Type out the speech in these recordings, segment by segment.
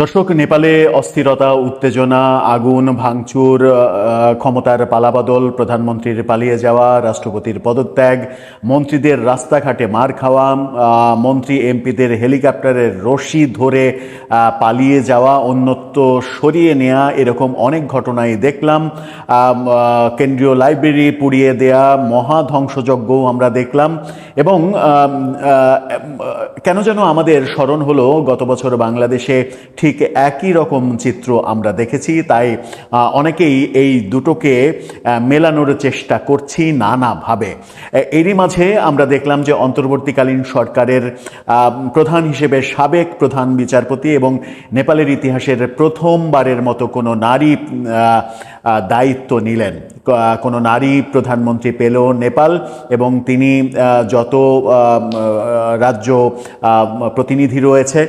দর্শক, নেপালে অস্থিরতা, উত্তেজনা, আগুন, ভাঙচুর ক্ষমতার পালাবদল, প্রধানমন্ত্রীর পালিয়ে যাওয়া, রাষ্ট্রপতির পদত্যাগ, মন্ত্রীদের রাস্তাঘাটে মার খাওয়া মন্ত্রী এমপিদের হেলিকপ্টারের রশি ধরে পালিয়ে যাওয়া অন্যত্র সরিয়ে নেওয়া এরকম অনেক ঘটনাই দেখলাম। কেন্দ্রীয় লাইব্রেরি পুড়িয়ে দেয়া, মহা ধ্বংসযজ্ঞও আমরা দেখলাম এবং কেন যেন আমাদের স্মরণ হলো, গত বছর বাংলাদেশে ঠিক একই রকম চিত্র আমরা দেখেছি, তাই অনেকেই এই দুটোকে মেলানোর চেষ্টা করছি নানাভাবে। এরই মাঝে আমরা দেখলাম যে অন্তর্বর্তীকালীন সরকারের প্রধান হিসেবে সাবেক প্রধান বিচারপতি এবং নেপালের ইতিহাসের প্রথমবারের মতো কোনো নারী দায়িত্ব নিলেন। কোনো নারী প্রধানমন্ত্রী পেল নেপাল এবং তিনি যত রাজ্য প্রতিনিধি রয়েছে।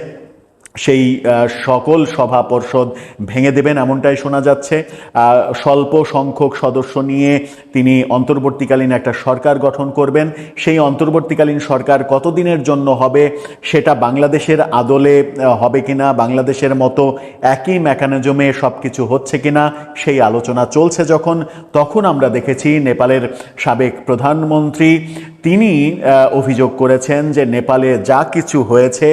সেই সকল সভা পর্ষদ ভেঙে দেবেন এমনটাই শোনা যাচ্ছে। স্বল্প সংখ্যক সদস্য নিয়ে তিনি অন্তর্বর্তীকালীন একটা সরকার গঠন করবেন। সেই অন্তর্বর্তীকালীন সরকার কতদিনের জন্য হবে সেটা বাংলাদেশের আদলে হবে কিনা, বাংলাদেশের মতো একই মেকানিজমে সব কিছু হচ্ছে কিনা সেই আলোচনা চলছে যখন। তখন আমরা দেখেছি নেপালের সাবেক প্রধানমন্ত্রী তিনি অভিযোগ করেছেন যে নেপালে যা কিছু হয়েছে,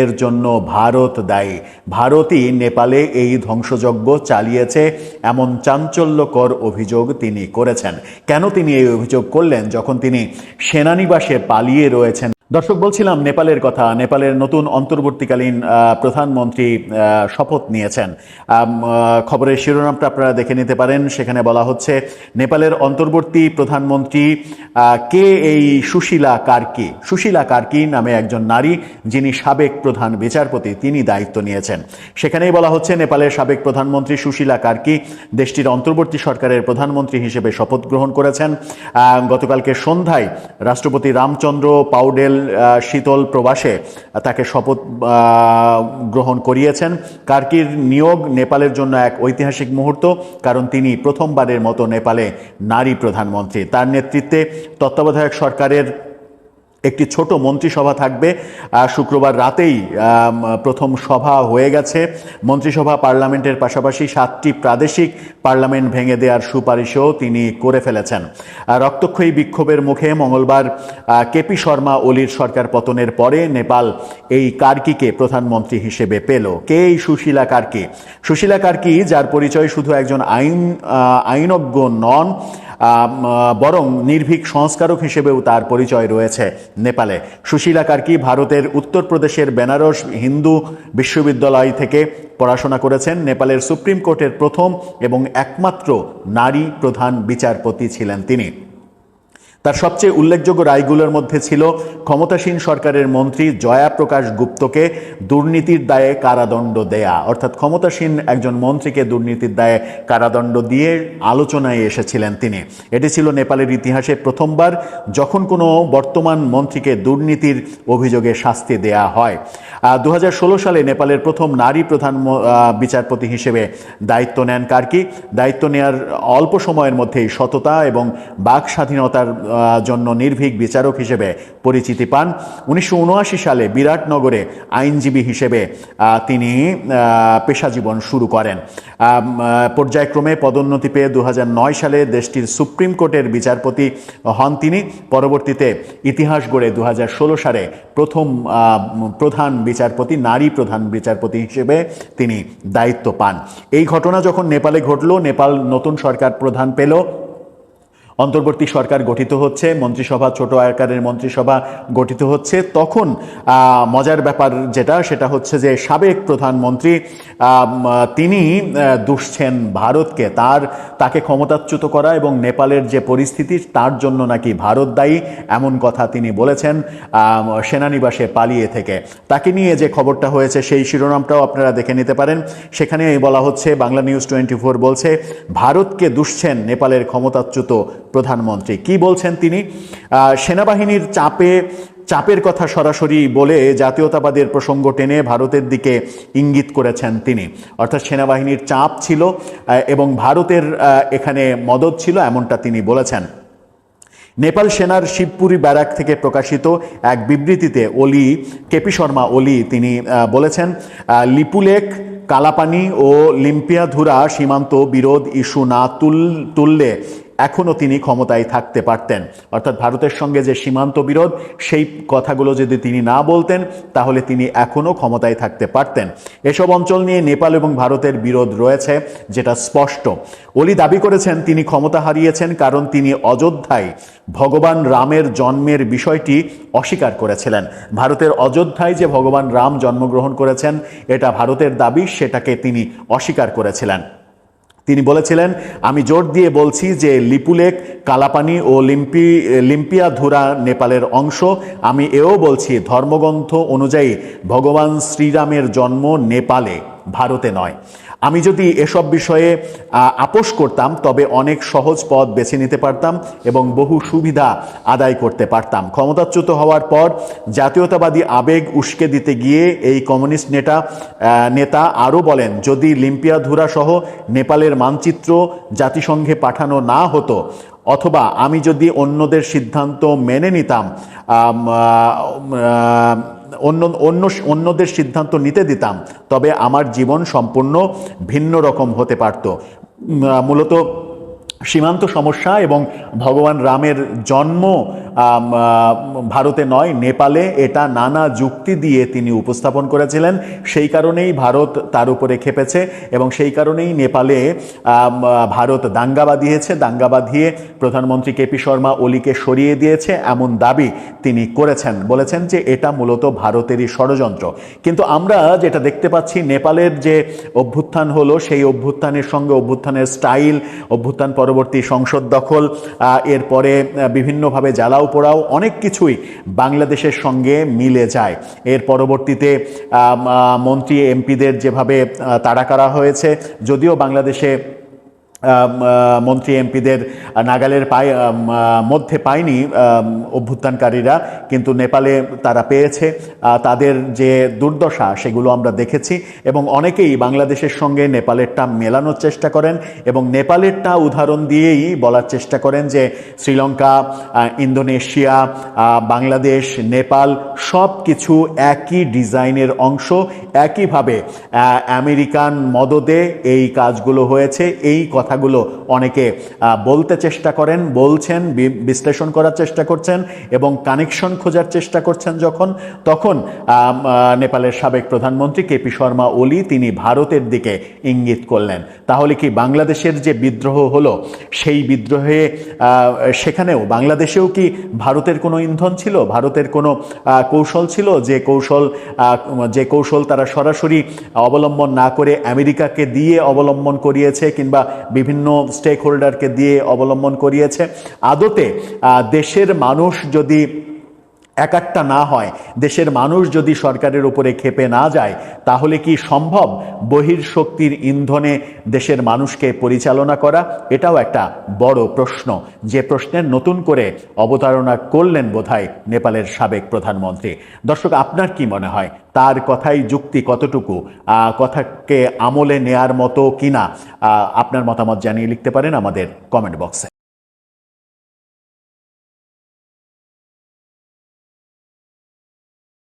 এর জন্য ভারত দায়ী। ভারতই নেপালে এই ধ্বংসযজ্ঞ চালিয়েছে, এমন চাঞ্চল্যকর অভিযোগ তিনি করেছেন। কেন তিনি এই অভিযোগ করলেন? যখন তিনি সেনানিবাসে পালিয়ে রয়েছেন দর্শক, বলছিলাম নেপালের কথা। নেপালের নতুন অন্তর্বর্তীকালীন প্রধানমন্ত্রী শপথ নিয়েছেন। খবরের শিরোনামটা আপনারা দেখে নিতে পারেন। সেখানে বলা হচ্ছে, নেপালের অন্তর্বর্তী প্রধানমন্ত্রী কে এই সুশীলা কার্কি? সুশীলা কার্কি নামে একজন নারী, যিনি সাবেক প্রধান বিচারপতি, তিনি দায়িত্ব নিয়েছেন। সেখানেই বলা হচ্ছে, নেপালের সাবেক প্রধানমন্ত্রী সুশীলা কার্কি দেশটির অন্তর্বর্তী সরকারের প্রধানমন্ত্রী হিসেবে শপথ গ্রহণ করেছেন। গতকালকে সন্ধ্যায় রাষ্ট্রপতি রামচন্দ্র পাউডেল শীতল প্রবাসে তাকে শপথ গ্রহণ করিয়েছেন। কার্কির নিয়োগ নেপালের জন্য এক ঐতিহাসিক মুহূর্ত, কারণ তিনি প্রথমবারের মতো নেপালে নারী প্রধানমন্ত্রী। তার নেতৃত্বে তত্ত্বাবধায়ক সরকারের একটি ছোট মন্ত্রিসভা থাকবে শুক্রবার রাতেই প্রথম সভা হয়ে গেছে। মন্ত্রিসভা পার্লামেন্টের পাশাপাশি সাতটি প্রাদেশিক পার্লামেন্ট ভেঙে দেওয়ার সুপারিশও তিনি করে ফেলেছেন। রক্তক্ষয়ী বিক্ষোভের মুখে মঙ্গলবার কেপি শর্মা ওলির সরকার পতনের পরে নেপাল এই কার্কিকে প্রধানমন্ত্রী হিসেবে পেল। কে এই সুশীলা কার্কি? সুশীলা কার্কি, যার পরিচয় শুধু একজন আইন আইনজ্ঞ নন বরং নির্ভীক সংস্কারক হিসেবেও তার পরিচয় রয়েছে নেপালে। সুশীলা কার্কি ভারতের উত্তরপ্রদেশের বেনারস হিন্দু বিশ্ববিদ্যালয় থেকে পড়াশোনা করেছেন। নেপালের সুপ্রিম কোর্টের প্রথম এবং একমাত্র নারী প্রধান বিচারপতি ছিলেন তিনি। তার সবচেয়ে উল্লেখযোগ্য রায়গুলোর মধ্যে ছিল ক্ষমতাসীন সরকারের মন্ত্রী জয়া প্রকাশ গুপ্তকে দুর্নীতির দায়ে কারাদণ্ড দেয়া। অর্থাৎ ক্ষমতাসীন একজন মন্ত্রীকে দুর্নীতির দায়ে কারাদণ্ড দিয়ে আলোচনায় এসেছিলেন তিনি। এটি ছিল নেপালের ইতিহাসে প্রথমবার যখন কোনো বর্তমান মন্ত্রীকে দুর্নীতির অভিযোগে শাস্তি দেয়া হয়। দু হাজার ষোলো সালে নেপালের প্রথম নারী প্রধান বিচারপতি হিসেবে দায়িত্ব নেন কার্কি দায়িত্ব নেয়ার অল্প সময়ের মধ্যেই সততা এবং বাক স্বাধীনতার জন্য নির্ভীক বিচারক হিসেবে পরিচিতি পান। উনিশশো উনআশি সালে বিরাটনগরে আইনজীবী হিসেবে তিনি পেশাজীবন শুরু করেন। পর্যায়ক্রমে পদোন্নতি পেয়ে দু হাজার নয় সালে দেশটির সুপ্রিম কোর্টের বিচারপতি হন তিনি। পরবর্তীতে ইতিহাস গড়ে দু হাজার ষোলো সালে প্রথম প্রধান বিচারপতি, নারী প্রধান বিচারপতি হিসেবে তিনি দায়িত্ব পান। এই ঘটনা যখন নেপালে ঘটল, নেপাল নতুন সরকার প্রধান পেল। অন্তর্বর্তী সরকার গঠিত হচ্ছে, মন্ত্রিসভা, ছোট আকারের মন্ত্রিসভা গঠিত হচ্ছে। তখন মজার ব্যাপার যেটা, সেটা হচ্ছে যে সাবেক প্রধানমন্ত্রী তিনি দুষছেন ভারতকে। তার, তাকে ক্ষমতাচ্যুত করা এবং নেপালের যে পরিস্থিতি, তার জন্য নাকি ভারত দায়ী, এমন কথা তিনি বলেছেন সেনানিবাসে পালিয়ে থেকে। তাকে নিয়ে যে খবরটা হয়েছে, সেই শিরোনামটাও আপনারা দেখে নিতে পারেন। সেখানে বলা হচ্ছে, বাংলা নিউজ টোয়েন্টি ফোর বলছে, ভারতকে দুষছেন নেপালের ক্ষমতাচ্যুত প্রধানমন্ত্রী। কি বলছেন তিনি? সেনাবাহিনীর চাপে, চাপের কথা সরাসরি বলে জাতীয়তাবাদের প্রসঙ্গ টেনে ভারতের দিকে ইঙ্গিত করেছেন তিনি। অর্থাৎ সেনাবাহিনীর চাপ ছিল এবং ভারতের এখানে মদত ছিল এমনটা তিনি বলেছেন। নেপাল সেনার শিবপুরি ব্যারাক থেকে প্রকাশিত এক বিবৃতিতে ওলি কেপি শর্মা ওলি তিনি বলেছেন লিপুলেক কালাপানি ও লিম্পিয়াধুরা সীমান্ত বিরোধ ইস্যু না তুল, তুললে এখনও তিনি ক্ষমতায় থাকতে পারতেন। অর্থাৎ ভারতের সঙ্গে যে সীমান্ত বিরোধ, সেই কথাগুলো যদি তিনি না বলতেন, তাহলে তিনি এখনও ক্ষমতায় থাকতে পারতেন। এসব অঞ্চল নিয়ে নেপাল এবং ভারতের বিরোধ রয়েছে, যেটা স্পষ্ট। ওলি দাবি করেছেন তিনি ক্ষমতা হারিয়েছেন কারণ তিনি অযোধ্যায় ভগবান রামের জন্মের বিষয়টি অস্বীকার করেছিলেন। ভারতের অযোধ্যায় যে ভগবান রাম জন্মগ্রহণ করেছেন, এটা ভারতের দাবি, সেটাকে তিনি অস্বীকার করেছিলেন। তিনি বলেছিলেন, আমি জোর দিয়ে বলছি যে লিপুলেক কালাপানি ও লিম্পি, লিম্পিয়া ধুরা নেপালের অংশ। আমি এও বলছি, ধর্মগ্রন্থ অনুযায়ী ভগবান শ্রীরামের জন্ম নেপালে। ভারতে নয়। আমি যদি এসব বিষয়ে আপোষ করতাম, তবে অনেক সহজ পথ বেছে নিতে পারতাম এবং বহু সুবিধা আদায় করতে পারতাম। ক্ষমতাচ্যুত হওয়ার পর জাতীয়তাবাদী আবেগ উস্কে দিতে গিয়ে এই কমিউনিস্ট নেতা নেতা আরও বলেন, যদি লিম্পিয়াধুরা সহ নেপালের মানচিত্র জাতিসংঘে পাঠানো না হতো, অথবা আমি যদি অন্যদের সিদ্ধান্ত মেনে নিতাম অন্য অন্য, অন্যদের সিদ্ধান্ত নিতে দিতাম, তবে আমার জীবন সম্পূর্ণ ভিন্ন রকম হতে পারত। মূলত সীমান্ত সমস্যা এবং ভগবান রামের জন্ম ভারতে নয়, নেপালে এটা নানা যুক্তি দিয়ে তিনি উপস্থাপন করেছিলেন। সেই কারণেই ভারত তার উপরে খেপেছে এবং সেই কারণেই নেপালে ভারত দাঙ্গা বাঁধিয়েছে। দাঙ্গা বাঁধিয়ে প্রধানমন্ত্রী কেপি শর্মা ওলিকে সরিয়ে দিয়েছে। এমন দাবি তিনি করেছেন। বলেছেন যে এটা মূলত ভারতেরই ষড়যন্ত্র। কিন্তু আমরা যেটা দেখতে পাচ্ছি, নেপালের যে অভ্যুত্থান হলো, সেই অভ্যুত্থানের সঙ্গে অভ্যুত্থানের স্টাইল, অভ্যুত্থান পরবর্তী সংসদ দখল এরপরে বিভিন্নভাবে জ্বালাও পোড়াও, অনেক কিছুই বাংলাদেশের সঙ্গে মিলে যায়। এর পরবর্তীতে মন্ত্রী, এমপিদের যেভাবে তাড়া করা হয়েছে, যদিও বাংলাদেশে মন্ত্রী এমপিদের নাগালের আহ, মধ্যে পায়নি অভ্যুত্থানকারীরা কিন্তু নেপালে তারা পেয়েছে তাদের যে দুর্দশা সেগুলো আমরা দেখেছি এবং অনেকেই বাংলাদেশের সঙ্গে নেপালেরটা মেলানোর চেষ্টা করেন এবং নেপালেরটা উদাহরণ দিয়েই বলার চেষ্টা করেন যে শ্রীলঙ্কা ইন্দোনেশিয়া বাংলাদেশ নেপাল সব কিছু একই ডিজাইনের অংশ একইভাবে আমেরিকান মদদে এই কাজগুলো হয়েছে এই কথাগুলো অনেকে বলতে চেষ্টা করেন, বলছেন বিশ্লেষণ করার চেষ্টা করছেন এবং কানেকশন খোঁজার চেষ্টা করছেন যখন, তখন নেপালের সাবেক প্রধানমন্ত্রী কেপি শর্মা ওলি তিনি ভারতের দিকে ইঙ্গিত করলেন। তাহলে কি বাংলাদেশের যে বিদ্রোহ হলো, সেই বিদ্রোহে সেখানেও বাংলাদেশেও কি ভারতের কোনো ইন্ধন ছিল? ভারতের কোনো কৌশল ছিল যে কৌশল যে কৌশল তারা সরাসরি অবলম্বন না করে আমেরিকাকে দিয়ে অবলম্বন করিয়েছে কিংবা বিভিন্ন স্টেক হোল্ডারকে দিয়ে অবলম্বন করিয়েছে। আদতে দেশের মানুষ যদি একাট্টা না হয়, দেশের মানুষ যদি সরকারের উপরে খেপে না যায়, তাহলে কি সম্ভব বহির্শক্তির ইন্ধনে দেশের মানুষকে পরিচালনা করা? এটাও একটা বড় প্রশ্ন। যে প্রশ্নের নতুন করে অবতারণা করলেন বোধহয় নেপালের সাবেক প্রধানমন্ত্রী। দর্শক, আপনার কি মনে হয়, তার কথাই যুক্তি কতটুকু? কথাকে আমলে নেয়ার মতো কিনা? আপনার মতামত জানিয়ে লিখতে পারেন আমাদের কমেন্ট বক্সে।